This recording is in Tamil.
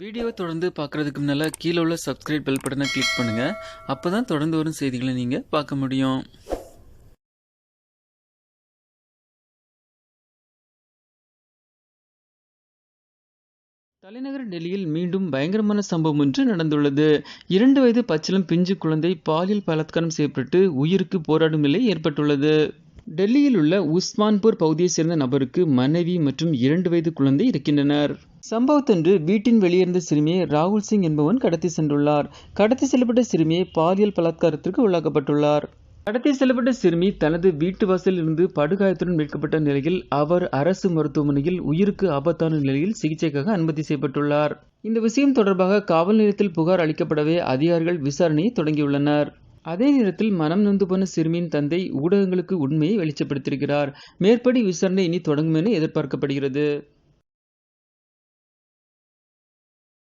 வீடியோவை தொடர்ந்து பார்க்குறதுக்கு முன்னால் கீழே உள்ள சப்ஸ்கிரைப் பெல் பட்டனை கிளிக் பண்ணுங்கள் அப்போ தான் தொடர்ந்து வரும் செய்திகளை நீங்கள் பார்க்க முடியும். தலைநகர் டெல்லியில் மீண்டும் பயங்கரமான சம்பவம் ஒன்று நடந்துள்ளது. இரண்டு வயது பச்சிலம் பிஞ்சு குழந்தை பாலியல் பலாத்காரம் செய்யப்பட்டு உயிருக்கு போராடும் நிலை ஏற்பட்டுள்ளது. டெல்லியில் உள்ள உஸ்மான்பூர் பகுதியைச் சேர்ந்த நபருக்கு மனைவி மற்றும் இரண்டு வயது குழந்தை இருக்கின்றனர். சம்பவத்தன்று வீட்டின் வெளியிருந்த சிறுமியை ராகுல் சிங் என்பவன் கடத்தி சென்றுள்ளார். கடத்தி செல்லப்பட்ட சிறுமியை பாலியல் பலாத்காரத்திற்கு உள்ளாக்கப்பட்டுள்ளார். கடத்தி செல்லப்பட்ட சிறுமி தனது வீட்டு வாசலில் இருந்து படுகாயத்துடன் மீட்கப்பட்ட நிலையில் அவர் அரசு மருத்துவமனையில் உயிருக்கு ஆபத்தான நிலையில் சிகிச்சைக்காக அனுமதி செய்யப்பட்டுள்ளார். இந்த விஷயம் தொடர்பாக காவல் நிலையத்தில் புகார் அளிக்கப்படவே அதிகாரிகள் விசாரணையை தொடங்கியுள்ளனர். அதே நேரத்தில் மனம் நொந்து போன சிறுமியின் தந்தை ஊடகங்களுக்கு உண்மையை வெளிச்சப்படுத்தியிருக்கிறார். மேற்படி விசாரணை இனி தொடங்கும் என எதிர்பார்க்கப்படுகிறது.